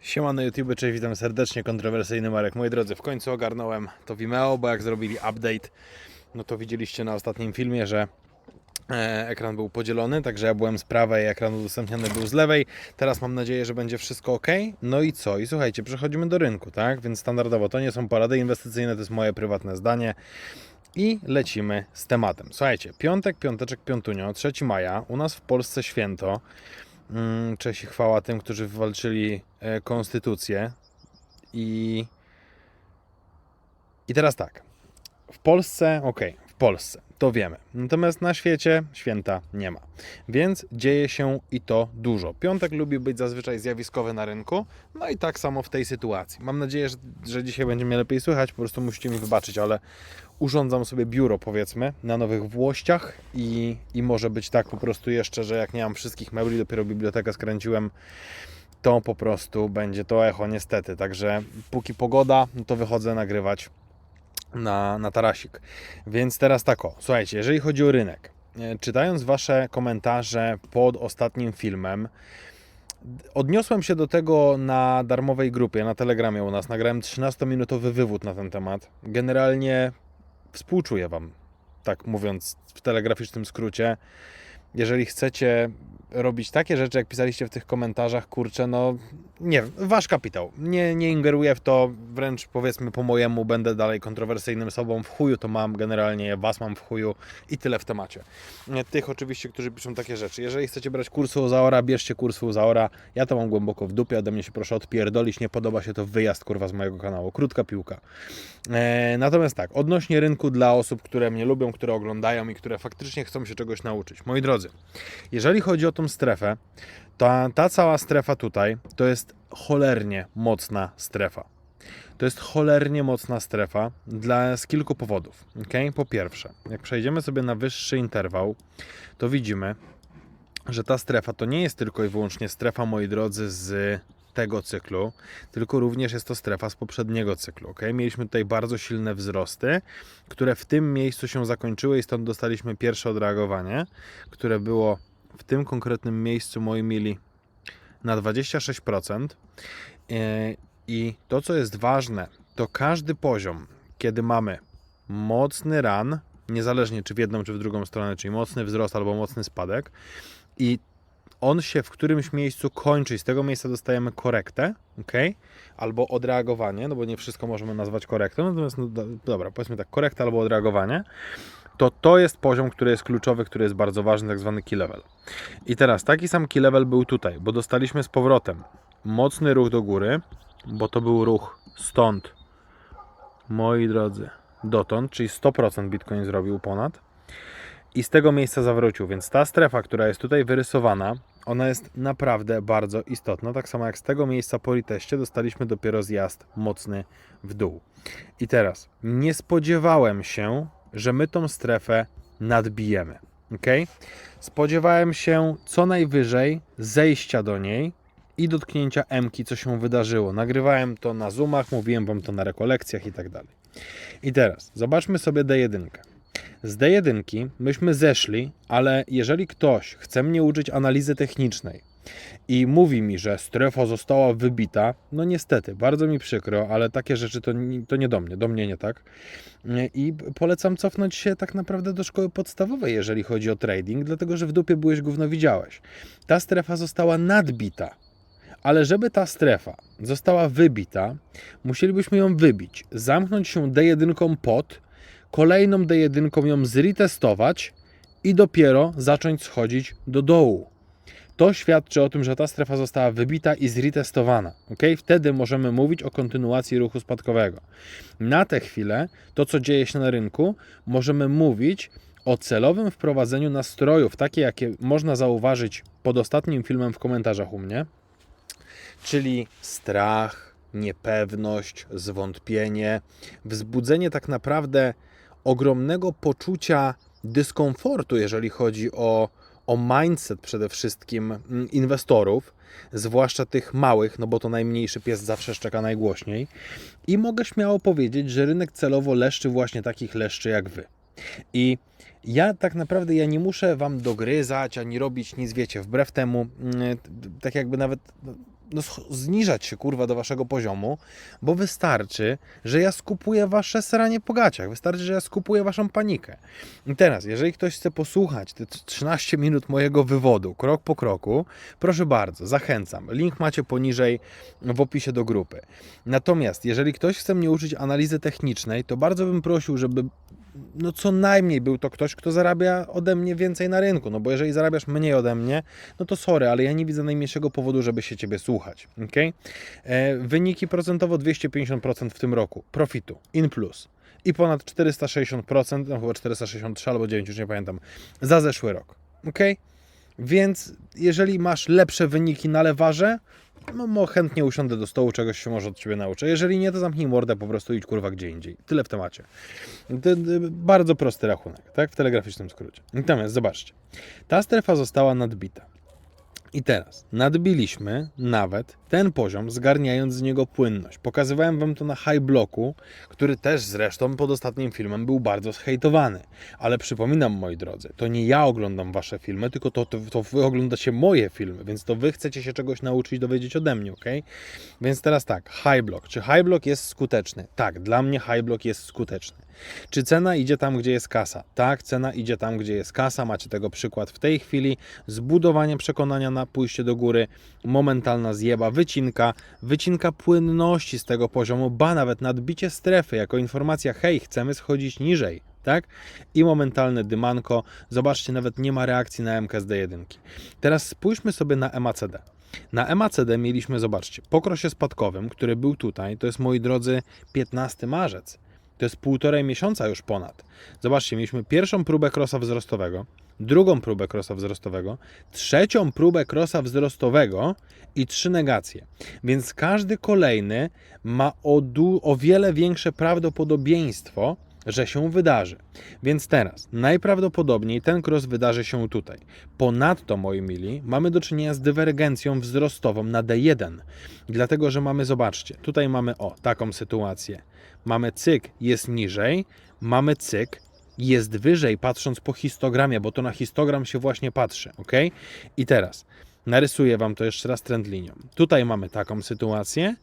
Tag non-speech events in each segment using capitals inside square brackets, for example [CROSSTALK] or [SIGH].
Siemano YouTube, cześć, witam serdecznie, kontrowersyjny Marek. Moi drodzy, w końcu ogarnąłem to Vimeo, bo jak zrobili update, no to widzieliście na ostatnim filmie, że e, ekran był podzielony, także ja byłem z prawej, ekran udostępniany był z lewej. Teraz mam nadzieję, że będzie wszystko ok. No i co? I słuchajcie, przechodzimy do rynku, tak? Więc standardowo to nie są porady inwestycyjne, to jest moje prywatne zdanie. I lecimy z tematem. Słuchajcie, piątek, piąteczek, piątunio, 3 maja, u nas w Polsce święto. Mm, Cześć i chwała tym, którzy wywalczyli e, konstytucję. I, I teraz tak. W Polsce, okej, w Polsce, to wiemy. Natomiast na świecie święta nie ma. Więc dzieje się i to dużo. Piątek lubi być zazwyczaj zjawiskowy na rynku, no i tak samo w tej sytuacji. Mam nadzieję, że, że dzisiaj będzie mnie lepiej słychać, po prostu musicie mi wybaczyć, ale urządzam sobie biuro, powiedzmy, na Nowych Włościach i, i może być tak po prostu jeszcze, że jak nie mam wszystkich mebli, dopiero bibliotekę skręciłem, to po prostu będzie to echo, niestety. Także póki pogoda, no to wychodzę nagrywać na, na tarasik. Więc teraz tak o, słuchajcie, jeżeli chodzi o rynek, e, czytając Wasze komentarze pod ostatnim filmem, odniosłem się do tego na darmowej grupie, na Telegramie u nas. Nagrałem 13-minutowy wywód na ten temat. Generalnie współczuję Wam, tak mówiąc w telegraficznym skrócie. Jeżeli chcecie robić takie rzeczy, jak pisaliście w tych komentarzach, kurczę, no nie wasz kapitał. Nie, nie ingeruję w to, wręcz powiedzmy po mojemu będę dalej kontrowersyjnym sobą. W chuju to mam generalnie, was mam w chuju i tyle w temacie. Nie, Tych oczywiście, którzy piszą takie rzeczy. Jeżeli chcecie brać kurs u Zaora, bierzcie kurs u Zaora. Ja to mam głęboko w dupie, ode mnie się proszę odpierdolić, nie podoba się to wyjazd kurwa z mojego kanału. Krótka piłka. E, natomiast tak, odnośnie rynku dla osób, które mnie lubią, które oglądają i które faktycznie chcą się czegoś nauczyć. Moi drodzy, jeżeli chodzi o tą strefę, to ta cała strefa tutaj to jest cholernie mocna strefa. To jest cholernie mocna strefa dla, z kilku powodów. Okay? Po pierwsze, jak przejdziemy sobie na wyższy interwał, to widzimy, że ta strefa to nie jest tylko i wyłącznie strefa, moi drodzy, z tego cyklu, tylko również jest to strefa z poprzedniego cyklu. Okay? Mieliśmy tutaj bardzo silne wzrosty, które w tym miejscu się zakończyły i stąd dostaliśmy pierwsze odreagowanie, które było w tym konkretnym miejscu, moi mili, na 26%. E, I to, co jest ważne, to każdy poziom, kiedy mamy mocny ran, niezależnie czy w jedną, czy w drugą stronę, czyli mocny wzrost albo mocny spadek, i on się w którymś miejscu kończy i z tego miejsca dostajemy korektę, ok? Albo odreagowanie, no bo nie wszystko możemy nazwać korektą, natomiast no, do- dobra, powiedzmy tak, korekta albo odreagowanie, to to jest poziom, który jest kluczowy, który jest bardzo ważny, tak zwany key level. I teraz taki sam key level był tutaj, bo dostaliśmy z powrotem mocny ruch do góry, bo to był ruch stąd, moi drodzy, dotąd, czyli 100% Bitcoin zrobił ponad i z tego miejsca zawrócił, więc ta strefa, która jest tutaj wyrysowana, ona jest naprawdę bardzo istotna. Tak samo jak z tego miejsca po reteście dostaliśmy dopiero zjazd mocny w dół. I teraz nie spodziewałem się, że my tą strefę nadbijemy. ok? Spodziewałem się co najwyżej zejścia do niej i dotknięcia M-ki, co się wydarzyło. Nagrywałem to na Zoomach, mówiłem Wam to na rekolekcjach i tak dalej. I teraz zobaczmy sobie D1. Z D1 myśmy zeszli, ale jeżeli ktoś chce mnie uczyć analizy technicznej i mówi mi, że strefa została wybita, no niestety, bardzo mi przykro, ale takie rzeczy to, to nie do mnie, do mnie nie tak. I polecam cofnąć się tak naprawdę do szkoły podstawowej, jeżeli chodzi o trading, dlatego że w dupie byłeś gówno widziałeś. Ta strefa została nadbita. Ale żeby ta strefa została wybita, musielibyśmy ją wybić, zamknąć się D1 pod, kolejną D1 ją zretestować i dopiero zacząć schodzić do dołu. To świadczy o tym, że ta strefa została wybita i zretestowana. ok? Wtedy możemy mówić o kontynuacji ruchu spadkowego. Na tę chwilę, to co dzieje się na rynku, możemy mówić o celowym wprowadzeniu nastrojów, takie jakie można zauważyć pod ostatnim filmem w komentarzach u mnie, czyli strach, niepewność, zwątpienie, wzbudzenie tak naprawdę ogromnego poczucia dyskomfortu, jeżeli chodzi o, o mindset przede wszystkim mm, inwestorów, zwłaszcza tych małych, no bo to najmniejszy pies zawsze szczeka najgłośniej. I mogę śmiało powiedzieć, że rynek celowo leszczy właśnie takich leszczy jak wy. I ja tak naprawdę ja nie muszę wam dogryzać ani robić nic, wiecie, wbrew temu, mm, tak jakby nawet no, zniżać się kurwa do waszego poziomu, bo wystarczy, że ja skupuję wasze sranie po gaciach, wystarczy, że ja skupuję waszą panikę. I teraz, jeżeli ktoś chce posłuchać te 13 minut mojego wywodu, krok po kroku, proszę bardzo, zachęcam. Link macie poniżej w opisie do grupy. Natomiast, jeżeli ktoś chce mnie uczyć analizy technicznej, to bardzo bym prosił, żeby no co najmniej był to ktoś, kto zarabia ode mnie więcej na rynku, no bo jeżeli zarabiasz mniej ode mnie, no to sorry, ale ja nie widzę najmniejszego powodu, żeby się Ciebie słuchać, ok? E, wyniki procentowo 250% w tym roku, profitu, in plus i ponad 460%, no chyba 463 albo 9, już nie pamiętam, za zeszły rok, ok? Więc jeżeli masz lepsze wyniki na lewarze, no, no chętnie usiądę do stołu, czegoś się może od Ciebie nauczę. Jeżeli nie, to zamknij mordę, po prostu idź kurwa gdzie indziej. Tyle w temacie. D- bardzo prosty rachunek, tak? W telegraficznym skrócie. Natomiast zobaczcie, ta strefa została nadbita. I teraz nadbiliśmy nawet ten poziom, zgarniając z niego płynność. Pokazywałem Wam to na high blocku, który też zresztą pod ostatnim filmem był bardzo zhejtowany. Ale przypominam, moi drodzy, to nie ja oglądam Wasze filmy, tylko to, to, to Wy oglądacie moje filmy, więc to Wy chcecie się czegoś nauczyć, dowiedzieć ode mnie, ok? Więc teraz tak, high block. Czy high block jest skuteczny? Tak, dla mnie high block jest skuteczny. Czy cena idzie tam, gdzie jest kasa? Tak, cena idzie tam, gdzie jest kasa. Macie tego przykład w tej chwili. Zbudowanie przekonania na pójście do góry, momentalna zjeba, wycinka, wycinka płynności z tego poziomu, ba nawet nadbicie strefy jako informacja, hej, chcemy schodzić niżej. Tak? I momentalne dymanko. Zobaczcie, nawet nie ma reakcji na MKSD1. Teraz spójrzmy sobie na MACD. Na MACD mieliśmy, zobaczcie, po krosie spadkowym, który był tutaj, to jest moi drodzy 15 marzec. To jest półtorej miesiąca już ponad. Zobaczcie, mieliśmy pierwszą próbę krosa wzrostowego, drugą próbę krosa wzrostowego, trzecią próbę krosa wzrostowego i trzy negacje. Więc każdy kolejny ma o, o wiele większe prawdopodobieństwo, że się wydarzy. Więc teraz najprawdopodobniej ten cross wydarzy się tutaj. Ponadto, moi mili, mamy do czynienia z dywergencją wzrostową na D1. Dlatego, że mamy, zobaczcie, tutaj mamy o taką sytuację. Mamy cyk jest niżej, mamy cyk jest wyżej, patrząc po histogramie, bo to na histogram się właśnie patrzy, ok? I teraz narysuję Wam to jeszcze raz trend linią. Tutaj mamy taką sytuację,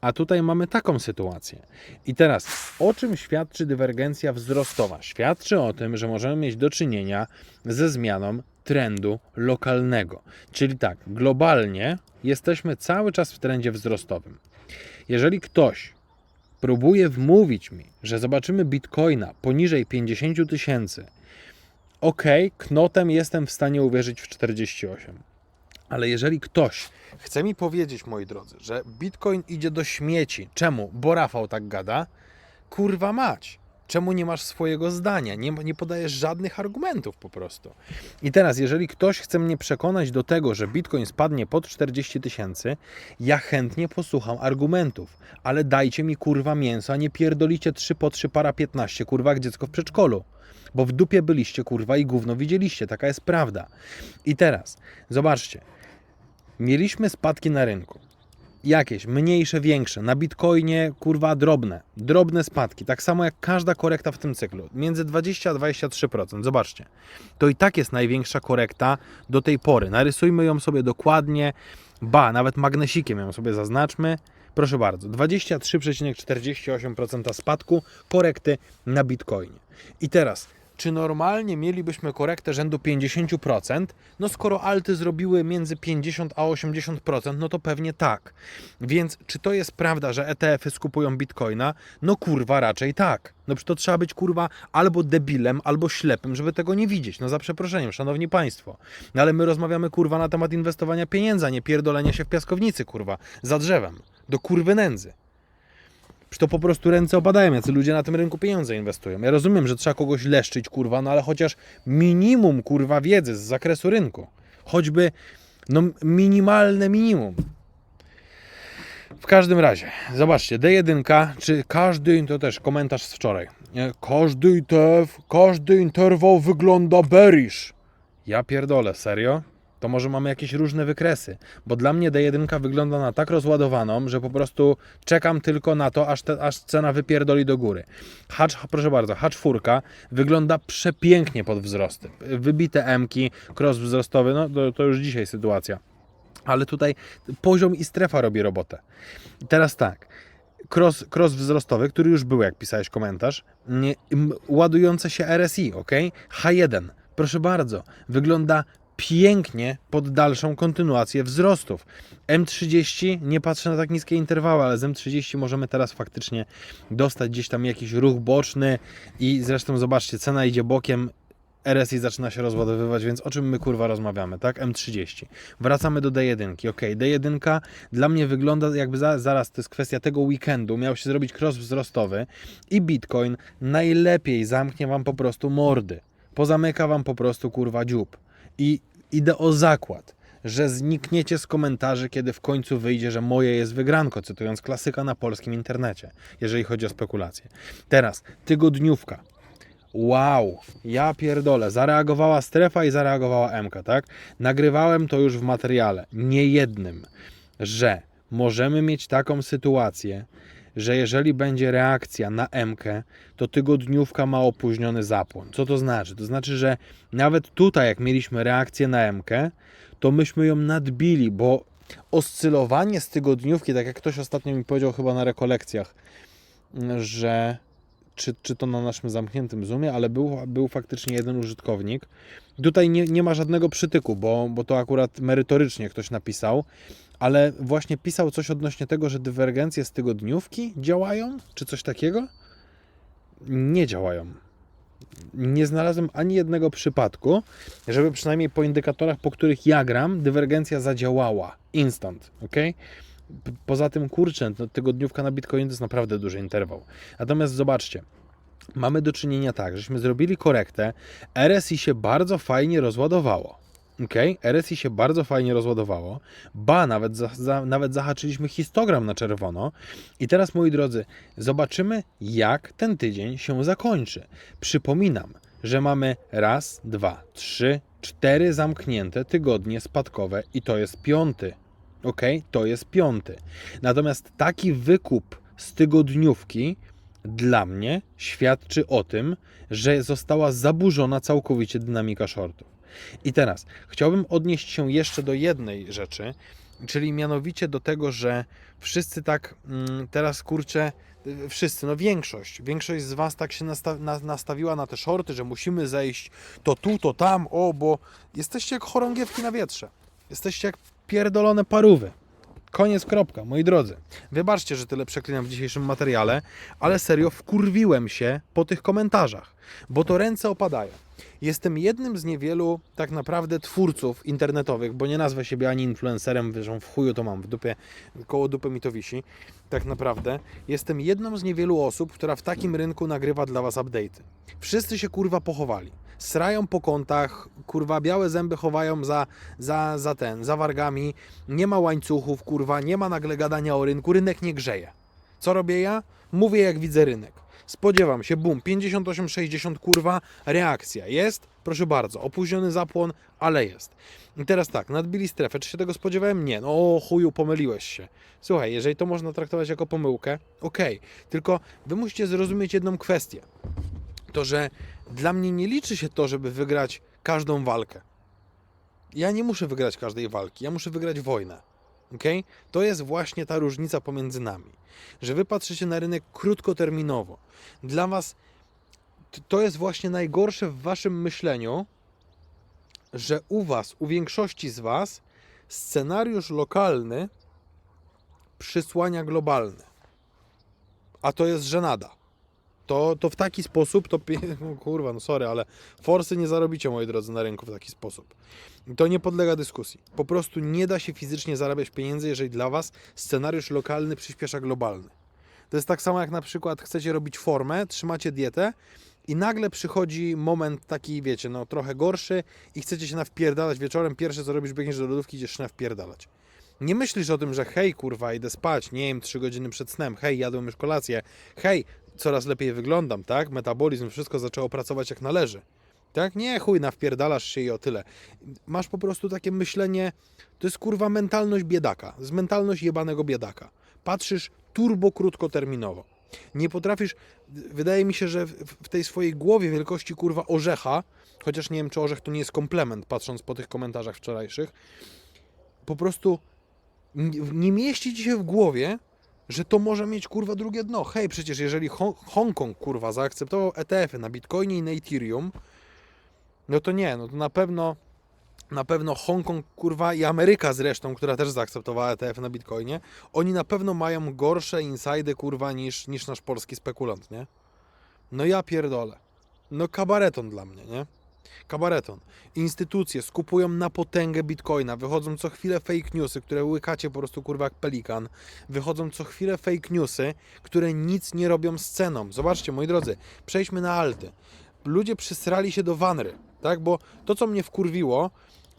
a tutaj mamy taką sytuację. I teraz, o czym świadczy dywergencja wzrostowa? Świadczy o tym, że możemy mieć do czynienia ze zmianą trendu lokalnego. Czyli tak, globalnie jesteśmy cały czas w trendzie wzrostowym. Jeżeli ktoś próbuje wmówić mi, że zobaczymy bitcoina poniżej 50 000 tysięcy, ok, knotem jestem w stanie uwierzyć w 48. Ale jeżeli ktoś chce mi powiedzieć, moi drodzy, że Bitcoin idzie do śmieci, czemu? Bo Rafał tak gada, kurwa mać. Czemu nie masz swojego zdania? Nie, nie podajesz żadnych argumentów po prostu. I teraz, jeżeli ktoś chce mnie przekonać do tego, że Bitcoin spadnie pod 40 tysięcy, ja chętnie posłucham argumentów, ale dajcie mi kurwa mięso, a nie pierdolicie 3 po 3 para 15, kurwa, jak dziecko w przedszkolu. Bo w dupie byliście, kurwa, i gówno widzieliście. Taka jest prawda. I teraz, zobaczcie. Mieliśmy spadki na rynku. Jakieś, mniejsze, większe. Na Bitcoinie, kurwa, drobne. Drobne spadki. Tak samo jak każda korekta w tym cyklu. Między 20 a 23%. Zobaczcie. To i tak jest największa korekta do tej pory. Narysujmy ją sobie dokładnie. Ba, nawet magnesikiem ją sobie zaznaczmy. Proszę bardzo, 23,48% spadku korekty na Bitcoinie. I teraz, czy normalnie mielibyśmy korektę rzędu 50%? No skoro alty zrobiły między 50 a 80%, no to pewnie tak. Więc czy to jest prawda, że ETF-y skupują Bitcoina? No kurwa raczej tak. No przecież to trzeba być kurwa albo debilem, albo ślepym, żeby tego nie widzieć. No za przeproszeniem, szanowni państwo. No ale my rozmawiamy kurwa na temat inwestowania pieniędzy, a nie pierdolenia się w piaskownicy kurwa, za drzewem. Do kurwy nędzy. To po prostu ręce opadają, jacy ludzie na tym rynku pieniądze inwestują. Ja rozumiem, że trzeba kogoś leszczyć, kurwa, no ale chociaż minimum, kurwa, wiedzy z zakresu rynku. Choćby, no, minimalne minimum. W każdym razie, zobaczcie, D1, czy każdy, to też komentarz z wczoraj, każdy ETF, każdy interwał wygląda bearish. Ja pierdolę, serio? To może mamy jakieś różne wykresy, bo dla mnie D1 wygląda na tak rozładowaną, że po prostu czekam tylko na to, aż, te, aż cena wypierdoli do góry. Hacz, proszę bardzo, H4 wygląda przepięknie pod wzrosty. Wybite M-ki, cross wzrostowy, no to, to już dzisiaj sytuacja. Ale tutaj poziom i strefa robi robotę. Teraz tak. Cross, cross wzrostowy, który już był, jak pisałeś komentarz, ładujące się RSI, ok? H1, proszę bardzo, wygląda pięknie pod dalszą kontynuację wzrostów. M30, nie patrzę na tak niskie interwały, ale z M30 możemy teraz faktycznie dostać gdzieś tam jakiś ruch boczny i zresztą zobaczcie, cena idzie bokiem, RSI zaczyna się rozładowywać, więc o czym my kurwa rozmawiamy, tak? M30. Wracamy do D1. Ok, D1 dla mnie wygląda jakby za, zaraz, to jest kwestia tego weekendu, miał się zrobić cross wzrostowy i Bitcoin najlepiej zamknie Wam po prostu mordy. Pozamyka Wam po prostu kurwa dziób. I idę o zakład, że znikniecie z komentarzy, kiedy w końcu wyjdzie, że moje jest wygranko, cytując klasyka na polskim internecie, jeżeli chodzi o spekulacje. Teraz, tygodniówka. Wow, ja pierdolę, zareagowała strefa i zareagowała MK, tak? Nagrywałem to już w materiale, nie jednym, że możemy mieć taką sytuację, że jeżeli będzie reakcja na MK, to tygodniówka ma opóźniony zapłon. Co to znaczy? To znaczy, że nawet tutaj, jak mieliśmy reakcję na MK, to myśmy ją nadbili, bo oscylowanie z tygodniówki, tak jak ktoś ostatnio mi powiedział chyba na rekolekcjach, że czy, czy to na naszym zamkniętym Zoomie, ale był, był faktycznie jeden użytkownik. Tutaj nie, nie ma żadnego przytyku, bo, bo to akurat merytorycznie ktoś napisał, ale właśnie pisał coś odnośnie tego, że dywergencje z tygodniówki działają, czy coś takiego? Nie działają. Nie znalazłem ani jednego przypadku, żeby przynajmniej po indykatorach, po których ja gram, dywergencja zadziałała. Instant, ok? Poza tym, kurczę, no, tygodniówka na Bitcoin to jest naprawdę duży interwał. Natomiast zobaczcie, mamy do czynienia tak, żeśmy zrobili korektę, RSI się bardzo fajnie rozładowało. Ok, RSI się bardzo fajnie rozładowało. Ba, nawet, za, za, nawet zahaczyliśmy histogram na czerwono. I teraz, moi drodzy, zobaczymy, jak ten tydzień się zakończy. Przypominam, że mamy raz, dwa, trzy, cztery zamknięte tygodnie spadkowe i to jest piąty. Ok, to jest piąty. Natomiast taki wykup z tygodniówki dla mnie świadczy o tym, że została zaburzona całkowicie dynamika shortów. I teraz chciałbym odnieść się jeszcze do jednej rzeczy, czyli mianowicie do tego, że wszyscy tak mm, teraz kurczę, y, wszyscy, no większość, większość z Was tak się nasta- na- nastawiła na te shorty, że musimy zejść to tu, to tam, o, bo jesteście jak chorągiewki na wietrze. Jesteście jak pierdolone parówy. Koniec, kropka, moi drodzy. Wybaczcie, że tyle przeklinam w dzisiejszym materiale, ale serio wkurwiłem się po tych komentarzach, bo to ręce opadają. Jestem jednym z niewielu tak naprawdę twórców internetowych, bo nie nazwę siebie ani influencerem, wyżą w chuju to mam w dupie, koło dupy mi to wisi, tak naprawdę. Jestem jedną z niewielu osób, która w takim rynku nagrywa dla Was update'y. Wszyscy się kurwa pochowali. Srają po kątach, kurwa białe zęby chowają za, za, za ten, za wargami, nie ma łańcuchów, kurwa, nie ma nagle gadania o rynku, rynek nie grzeje. Co robię ja? Mówię jak widzę rynek. Spodziewam się, bum, 58,60 kurwa, reakcja jest, proszę bardzo, opóźniony zapłon, ale jest. I teraz tak, nadbili strefę, czy się tego spodziewałem? Nie, no o chuju, pomyliłeś się. Słuchaj, jeżeli to można traktować jako pomyłkę, okej, tylko wy musicie zrozumieć jedną kwestię. To, że dla mnie nie liczy się to, żeby wygrać każdą walkę. Ja nie muszę wygrać każdej walki, ja muszę wygrać wojnę. Okay? To jest właśnie ta różnica pomiędzy nami, że wy patrzycie na rynek krótkoterminowo. Dla was to jest właśnie najgorsze w waszym myśleniu, że u was, u większości z was, scenariusz lokalny przysłania globalny. A to jest żenada. To, to w taki sposób, to [LAUGHS] no kurwa, no sorry, ale forsy nie zarobicie, moi drodzy, na rynku w taki sposób. To nie podlega dyskusji. Po prostu nie da się fizycznie zarabiać pieniędzy, jeżeli dla Was scenariusz lokalny przyspiesza globalny. To jest tak samo jak na przykład chcecie robić formę, trzymacie dietę i nagle przychodzi moment taki, wiecie, no trochę gorszy i chcecie się nawpierdalać wieczorem, pierwsze co robisz, biegniesz do lodówki, idziesz się nawpierdalać. Nie myślisz o tym, że hej, kurwa, idę spać, nie jem 3 godziny przed snem, hej, jadłem już kolację, hej, coraz lepiej wyglądam, tak? Metabolizm, wszystko zaczęło pracować jak należy. Tak? Nie, chuj, nawpierdalasz się i o tyle. Masz po prostu takie myślenie, to jest kurwa mentalność biedaka, z mentalność jebanego biedaka. Patrzysz turbo krótkoterminowo. Nie potrafisz, wydaje mi się, że w, tej swojej głowie wielkości kurwa orzecha, chociaż nie wiem, czy orzech to nie jest komplement, patrząc po tych komentarzach wczorajszych, po prostu nie mieści ci się w głowie, że to może mieć kurwa drugie dno. Hej, przecież jeżeli Hong- Hongkong kurwa zaakceptował ETF-y na Bitcoinie i na Ethereum, no to nie, no to na pewno na pewno Hongkong kurwa i Ameryka zresztą, która też zaakceptowała ETF na Bitcoinie, oni na pewno mają gorsze insajdy kurwa niż, niż nasz polski spekulant, nie? No ja pierdolę. No kabareton dla mnie, nie? Kabareton. Instytucje skupują na potęgę bitcoina, wychodzą co chwilę fake newsy, które łykacie po prostu kurwa jak pelikan. Wychodzą co chwilę fake newsy, które nic nie robią z ceną. Zobaczcie, moi drodzy, przejdźmy na alty. Ludzie przysrali się do Wanry, tak? Bo to, co mnie wkurwiło,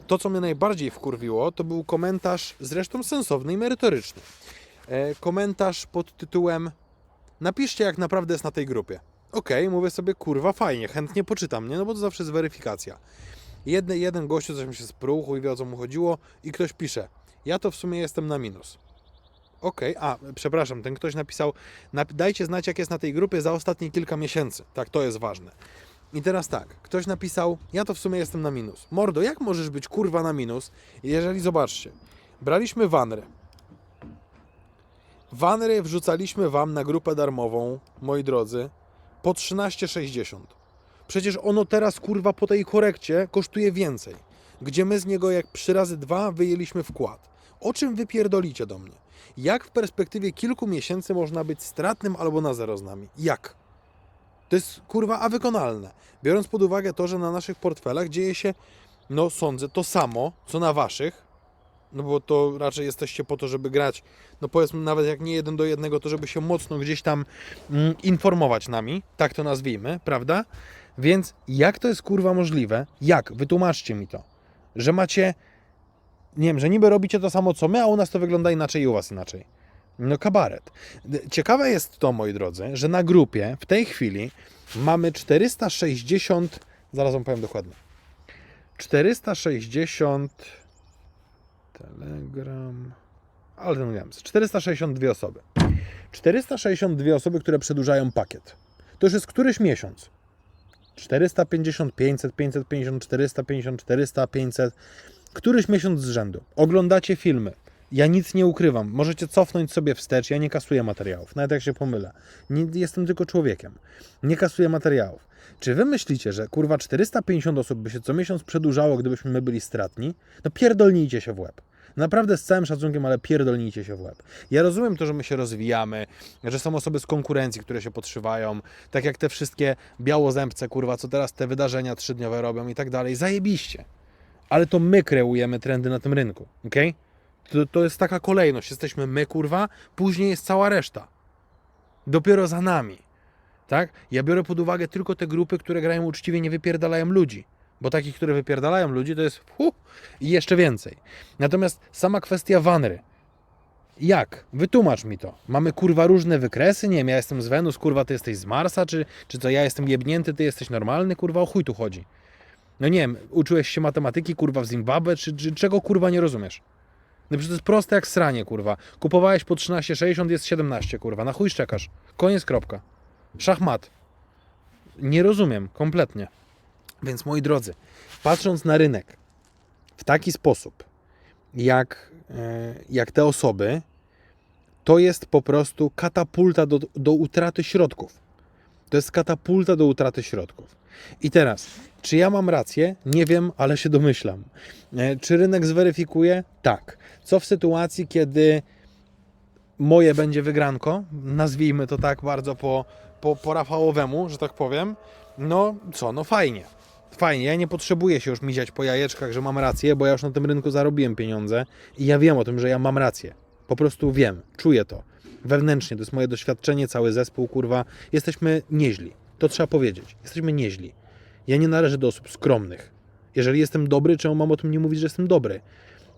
to, co mnie najbardziej wkurwiło, to był komentarz, zresztą sensowny i merytoryczny. E, komentarz pod tytułem Napiszcie, jak naprawdę jest na tej grupie. Okej, mówię sobie, kurwa, fajnie, chętnie poczytam, nie? No bo to zawsze jest weryfikacja. Jedny, jeden gościu coś mi się spruchł i wie o co mu chodziło i ktoś pisze, ja to w sumie jestem na minus. Okej, a przepraszam, ten ktoś napisał, nap- dajcie znać jak jest na tej grupie za ostatnie kilka miesięcy. Tak, to jest ważne. I teraz tak, ktoś napisał, ja to w sumie jestem na minus. Mordo, jak możesz być kurwa na minus, jeżeli zobaczcie, braliśmy wanry. Wanry wrzucaliśmy wam na grupę darmową, moi drodzy, po 13,60. Przecież ono teraz kurwa po tej korekcie kosztuje więcej. Gdzie my z niego jak przy razy dwa wyjęliśmy wkład. O czym wy pierdolicie do mnie? Jak w perspektywie kilku miesięcy można być stratnym albo na zero z nami? Jak? To jest kurwa a wykonalne. Biorąc pod uwagę to, że na naszych portfelach dzieje się, no sądzę, to samo, co na waszych, no bo to raczej jesteście po to, żeby grać, no powiedzmy nawet jak nie jeden do jednego, to żeby się mocno gdzieś tam mm, informować nami, tak to nazwijmy, prawda? Więc jak to jest kurwa możliwe? Jak? Wytłumaczcie mi to. Że macie, nie wiem, że niby robicie to samo co my, a u nas to wygląda inaczej i u was inaczej. No kabaret. Ciekawe jest to, moi drodzy, że na grupie w tej chwili mamy 460, zaraz wam powiem dokładnie, 460 Telegram. Ale ten mówiłem, 462 osoby. 462 osoby, które przedłużają pakiet. To już jest któryś miesiąc. 450, 500, 550, 450, 400, 500. Któryś miesiąc z rzędu. Oglądacie filmy. Ja nic nie ukrywam. Możecie cofnąć sobie wstecz. Ja nie kasuję materiałów, nawet jak się pomylę. Nie, jestem tylko człowiekiem. Nie kasuję materiałów. Czy wy myślicie, że kurwa 450 osób by się co miesiąc przedłużało, gdybyśmy my byli stratni? No pierdolnijcie się w łeb. Naprawdę z całym szacunkiem, ale pierdolnijcie się w łeb. Ja rozumiem to, że my się rozwijamy, że są osoby z konkurencji, które się podszywają, tak jak te wszystkie białozębce, kurwa, co teraz te wydarzenia trzydniowe robią i tak dalej. Zajebiście. Ale to my kreujemy trendy na tym rynku, ok? To, to jest taka kolejność. Jesteśmy my, kurwa, później jest cała reszta. Dopiero za nami. Tak? Ja biorę pod uwagę tylko te grupy, które grają uczciwie, nie wypierdalają ludzi. Bo takich, które wypierdalają ludzi, to jest hu, i jeszcze więcej. Natomiast sama kwestia Wanry. Jak? Wytłumacz mi to. Mamy kurwa różne wykresy? Nie wiem, ja jestem z Wenus, kurwa, ty jesteś z Marsa, czy, czy co, ja jestem jebnięty, ty jesteś normalny, kurwa, o chuj tu chodzi. No nie wiem, uczyłeś się matematyki, kurwa, w Zimbabwe, czy, czy czego, kurwa, nie rozumiesz? No przecież to jest proste jak sranie, kurwa. Kupowałeś po 13,60, jest 17, kurwa. Na chuj czekasz. Koniec, kropka. Szachmat. Nie rozumiem, kompletnie. Więc moi drodzy, patrząc na rynek w taki sposób, jak, e, jak te osoby, to jest po prostu katapulta do, do utraty środków. To jest katapulta do utraty środków. I teraz, czy ja mam rację? Nie wiem, ale się domyślam. E, Czy rynek zweryfikuje? Tak. Co w sytuacji, kiedy moje będzie wygranko, nazwijmy to tak bardzo po, po, po Rafałowemu, że tak powiem, no co, no fajnie. Fajnie, ja nie potrzebuję się już miziać po jajeczkach, że mam rację, bo ja już na tym rynku zarobiłem pieniądze i ja wiem o tym, że ja mam rację. Po prostu wiem, czuję to. Wewnętrznie, to jest moje doświadczenie, cały zespół, kurwa. Jesteśmy nieźli. To trzeba powiedzieć. Jesteśmy nieźli. Ja nie należę do osób skromnych. Jeżeli jestem dobry, czemu mam o tym nie mówić, że jestem dobry?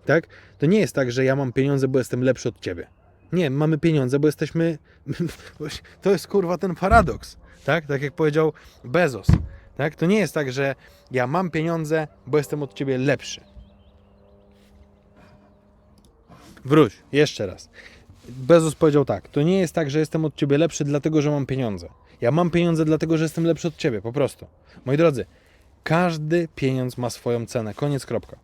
Tak? To nie jest tak, że ja mam pieniądze, bo jestem lepszy od ciebie. Nie, mamy pieniądze, bo jesteśmy. [LAUGHS] To jest kurwa ten paradoks. Tak? Tak jak powiedział Bezos. Tak? To nie jest tak, że ja mam pieniądze, bo jestem od ciebie lepszy. Wróć, jeszcze raz. Bezos powiedział tak: To nie jest tak, że jestem od ciebie lepszy, dlatego że mam pieniądze. Ja mam pieniądze, dlatego że jestem lepszy od ciebie, po prostu. Moi drodzy, każdy pieniądz ma swoją cenę. Koniec, kropka.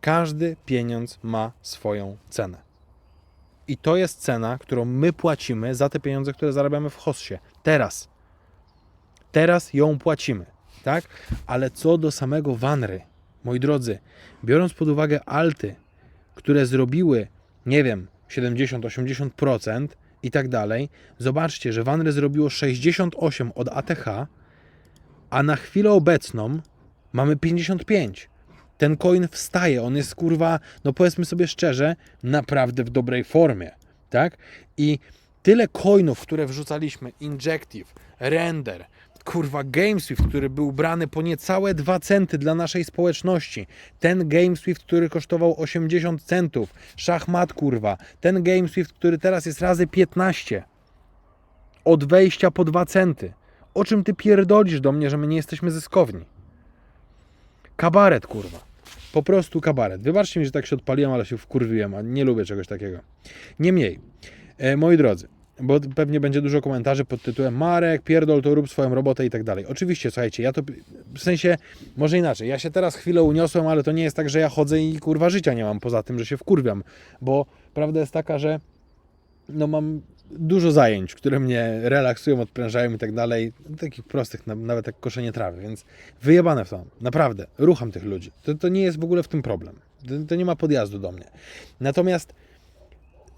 Każdy pieniądz ma swoją cenę. I to jest cena, którą my płacimy za te pieniądze, które zarabiamy w Hossie. Teraz. Teraz ją płacimy, tak? Ale co do samego Wanry, moi drodzy, biorąc pod uwagę alty, które zrobiły, nie wiem, 70-80% i tak dalej, zobaczcie, że Wanry zrobiło 68 od ATH, a na chwilę obecną mamy 55. Ten coin wstaje, on jest kurwa, no powiedzmy sobie szczerze, naprawdę w dobrej formie, tak? I tyle coinów, które wrzucaliśmy, Injective, Render, kurwa GameSwift, który był brany po niecałe 2 centy dla naszej społeczności, ten GameSwift, który kosztował 80 centów, szachmat kurwa, ten GameSwift, który teraz jest razy 15 od wejścia po 2 centy. O czym ty pierdolisz do mnie, że my nie jesteśmy zyskowni? Kabaret, kurwa. Po prostu kabaret. Wybaczcie mi, że tak się odpaliłem, ale się wkurwiłem, a nie lubię czegoś takiego. Niemniej, e, moi drodzy, bo pewnie będzie dużo komentarzy pod tytułem Marek, pierdol, to rób swoją robotę i tak dalej. Oczywiście, słuchajcie, ja to, w sensie, może inaczej, ja się teraz chwilę uniosłem, ale to nie jest tak, że ja chodzę i kurwa życia nie mam, poza tym, że się wkurwiam, bo prawda jest taka, że no mam dużo zajęć, które mnie relaksują, odprężają i tak dalej, takich prostych, na- nawet jak koszenie trawy, więc wyjebane w to, naprawdę, rucham tych ludzi. To, to nie jest w ogóle w tym problem. To, to nie ma podjazdu do mnie. Natomiast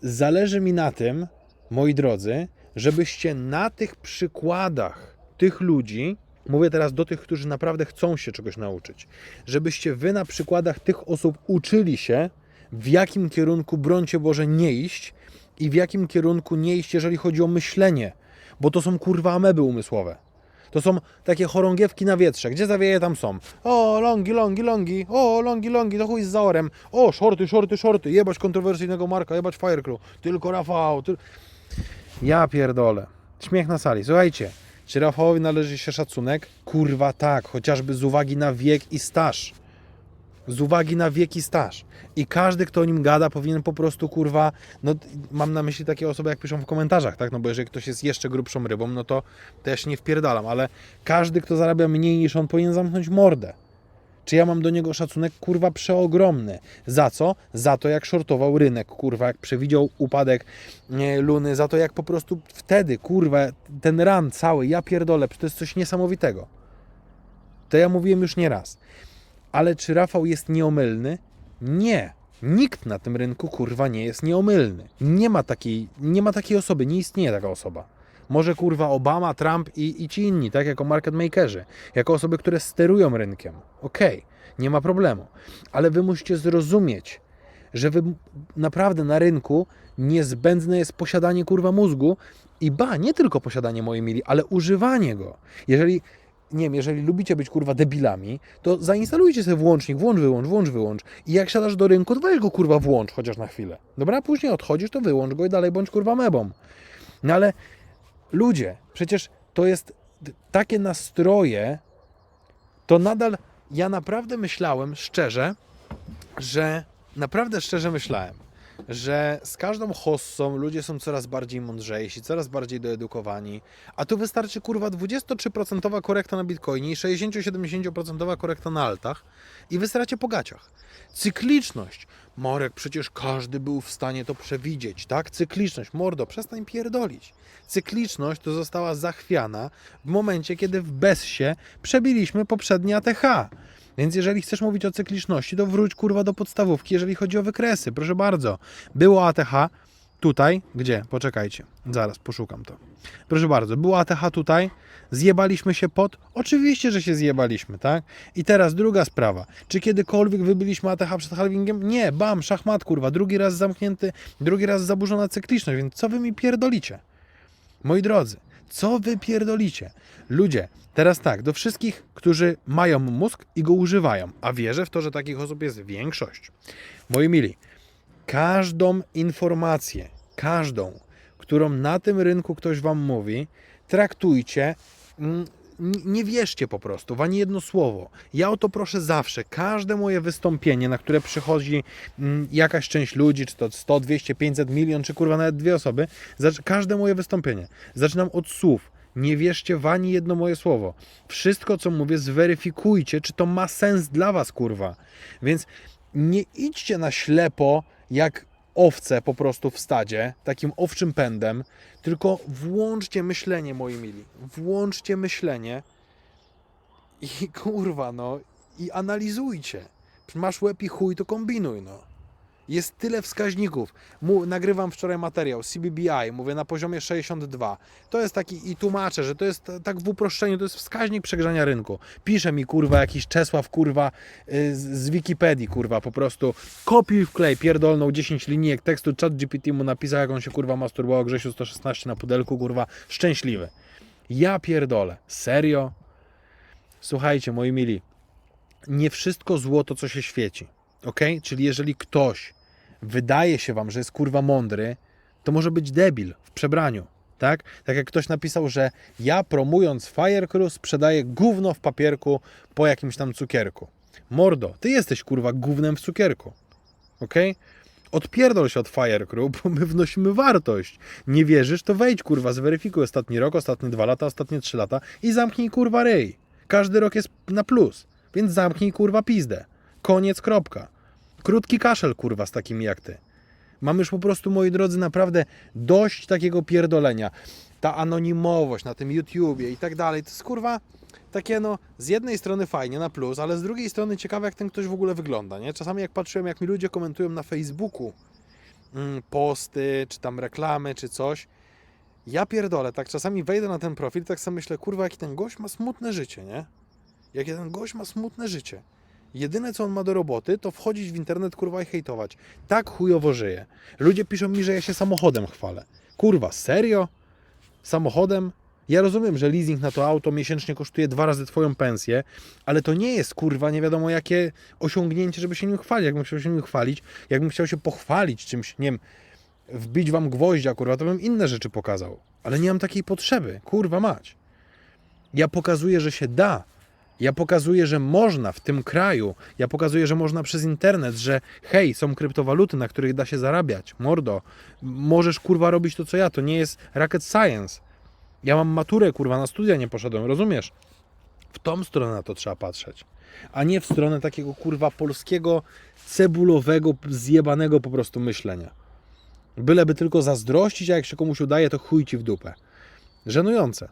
zależy mi na tym, moi drodzy, żebyście na tych przykładach tych ludzi, mówię teraz do tych, którzy naprawdę chcą się czegoś nauczyć, żebyście wy na przykładach tych osób uczyli się, w jakim kierunku, brońcie Boże, nie iść i w jakim kierunku nie iść, jeżeli chodzi o myślenie, bo to są kurwa ameby umysłowe. To są takie chorągiewki na wietrze. Gdzie zawieje, tam są. O, longi, longi, longi. O, longi, longi, to chuj z zaorem. O, shorty, shorty, shorty. Jebać kontrowersyjnego Marka, jebać Firecrew. Tylko Rafał. Ty... Ja pierdolę. Śmiech na sali. Słuchajcie, czy Rafałowi należy się szacunek? Kurwa tak, chociażby z uwagi na wiek i staż. Z uwagi na wiek i staż. I każdy, kto o nim gada, powinien po prostu, kurwa, no mam na myśli takie osoby, jak piszą w komentarzach, tak? No bo jeżeli ktoś jest jeszcze grubszą rybą, no to, się nie wpierdalam, ale każdy, kto zarabia mniej niż on, powinien zamknąć mordę. Czy ja mam do niego szacunek, kurwa, przeogromny. Za co? Za to, jak shortował rynek, kurwa, jak przewidział upadek nie, Luny, za to, jak po prostu wtedy, kurwa, ten ran cały, ja pierdolę, to jest coś niesamowitego. To ja mówiłem już nie raz. Ale czy Rafał jest nieomylny? Nie. Nikt na tym rynku, kurwa, nie jest nieomylny. Nie ma takiej, nie ma takiej osoby, nie istnieje taka osoba. Może kurwa Obama, Trump i, i ci inni, tak jako market makerzy, jako osoby, które sterują rynkiem. Okej, nie ma problemu. Ale wy musicie zrozumieć, że wy naprawdę na rynku niezbędne jest posiadanie kurwa mózgu i ba, nie tylko posiadanie mojej mili, ale używanie go. Jeżeli nie wiem, jeżeli lubicie być kurwa debilami, to zainstalujcie sobie włącznik, włącz, wyłącz, włącz, wyłącz. I jak siadasz do rynku, to weź go kurwa włącz chociaż na chwilę. Dobra, później odchodzisz, to wyłącz go i dalej bądź kurwa mebą. No ale ludzie, przecież to jest takie nastroje, to nadal ja naprawdę myślałem szczerze, że naprawdę szczerze myślałem, że z każdą hossą ludzie są coraz bardziej mądrzejsi, coraz bardziej doedukowani, a tu wystarczy kurwa 23% korekta na Bitcoinie i 60-70% korekta na altach i wystarcie po gaciach. Cykliczność. Morek, przecież każdy był w stanie to przewidzieć, tak? Cykliczność. Mordo, przestań pierdolić. Cykliczność to została zachwiana w momencie, kiedy w BES-ie przebiliśmy poprzednie ATH. Więc jeżeli chcesz mówić o cykliczności, to wróć kurwa do podstawówki, jeżeli chodzi o wykresy. Proszę bardzo. Było ATH tutaj, gdzie? Poczekajcie, zaraz poszukam to. Proszę bardzo, było ATH tutaj, zjebaliśmy się pod? Oczywiście, że się zjebaliśmy, tak? I teraz druga sprawa. Czy kiedykolwiek wybyliśmy ATH przed halvingiem? Nie, bam, szachmat kurwa, drugi raz zamknięty, drugi raz zaburzona cykliczność, więc co wy mi pierdolicie? Moi drodzy, co wy pierdolicie? Ludzie, teraz tak, do wszystkich, którzy mają mózg i go używają, a wierzę w to, że takich osób jest większość. Moi mili, każdą informację, każdą, którą na tym rynku ktoś wam mówi, traktujcie. mm, Nie wierzcie po prostu w ani jedno słowo. Ja o to proszę zawsze. Każde moje wystąpienie, na które przychodzi mm, jakaś część ludzi, czy to 100, 200, 500, milion, czy kurwa nawet dwie osoby, każde moje wystąpienie zaczynam od słów. Nie wierzcie w ani jedno moje słowo. Wszystko, co mówię, zweryfikujcie, czy to ma sens dla was, kurwa. Więc nie idźcie na ślepo jak owce po prostu w stadzie, takim owczym pędem, tylko włączcie myślenie, moi mili. Włączcie myślenie i kurwa, no, i analizujcie. Masz łeb i chuj, to kombinuj, no. Jest tyle wskaźników. Mu, nagrywam wczoraj materiał CBBI, mówię na poziomie 62. To jest taki, i tłumaczę, że to jest t- tak w uproszczeniu, to jest wskaźnik przegrzania rynku. Pisze mi, kurwa, jakiś Czesław, kurwa, y, z, z Wikipedii, kurwa, po prostu kopiuj wklej, pierdolną 10 linijek tekstu, chat GPT mu napisał, jak on się, kurwa, masturbował Grzesiu 116 na pudelku, kurwa, szczęśliwy. Ja pierdolę. Serio? Słuchajcie, moi mili, nie wszystko złoto, co się świeci. Ok? Czyli jeżeli ktoś wydaje się wam, że jest kurwa mądry, to może być debil w przebraniu. Tak? Tak jak ktoś napisał, że ja promując Firecrew sprzedaję gówno w papierku po jakimś tam cukierku. Mordo, ty jesteś kurwa gównem w cukierku. Ok? Odpierdol się od Firecrew, bo my wnosimy wartość. Nie wierzysz, to wejdź kurwa, zweryfikuj ostatni rok, ostatnie dwa lata, ostatnie trzy lata i zamknij kurwa ryj. Każdy rok jest na plus, więc zamknij kurwa pizdę. Koniec, kropka. Krótki kaszel kurwa z takimi jak ty. Mam już po prostu, moi drodzy, naprawdę dość takiego pierdolenia. Ta anonimowość na tym YouTubie i tak dalej, to jest kurwa takie no, z jednej strony fajnie na plus, ale z drugiej strony ciekawe jak ten ktoś w ogóle wygląda, nie? Czasami jak patrzyłem, jak mi ludzie komentują na Facebooku mm, posty, czy tam reklamy, czy coś, ja pierdolę, tak czasami wejdę na ten profil, tak sobie myślę, kurwa, jaki ten gość ma smutne życie, nie? Jakie ten gość ma smutne życie. Jedyne, co on ma do roboty, to wchodzić w internet, kurwa, i hejtować. Tak chujowo żyje. Ludzie piszą mi, że ja się samochodem chwalę. Kurwa, serio? Samochodem? Ja rozumiem, że leasing na to auto miesięcznie kosztuje dwa razy twoją pensję, ale to nie jest, kurwa, nie wiadomo jakie osiągnięcie, żeby się nim chwalić. Jakbym chciał się nim chwalić, jakbym chciał się pochwalić czymś, nie wiem, wbić wam gwoździa, kurwa, to bym inne rzeczy pokazał. Ale nie mam takiej potrzeby, kurwa mać. Ja pokazuję, że się da. Ja pokazuję, że można w tym kraju. Ja pokazuję, że można przez internet, że hej, są kryptowaluty, na których da się zarabiać. Mordo, możesz kurwa robić to, co ja. To nie jest rocket science. Ja mam maturę, kurwa, na studia nie poszedłem, rozumiesz? W tą stronę na to trzeba patrzeć. A nie w stronę takiego kurwa polskiego, cebulowego, zjebanego po prostu myślenia. Byleby tylko zazdrościć, a jak się komuś udaje, to chuj ci w dupę. Żenujące.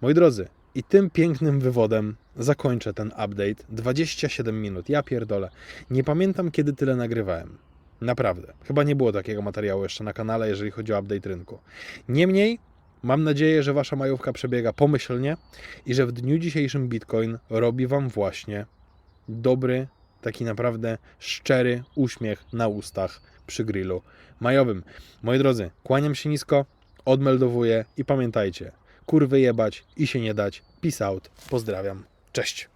Moi drodzy, i tym pięknym wywodem zakończę ten update. 27 minut, ja pierdolę. Nie pamiętam, kiedy tyle nagrywałem. Naprawdę. Chyba nie było takiego materiału jeszcze na kanale, jeżeli chodzi o update rynku. Niemniej, mam nadzieję, że Wasza majówka przebiega pomyślnie i że w dniu dzisiejszym Bitcoin robi Wam właśnie dobry, taki naprawdę szczery uśmiech na ustach przy grillu majowym. Moi drodzy, kłaniam się nisko, odmeldowuję i pamiętajcie, kurwy jebać i się nie dać. Peace out, pozdrawiam, cześć.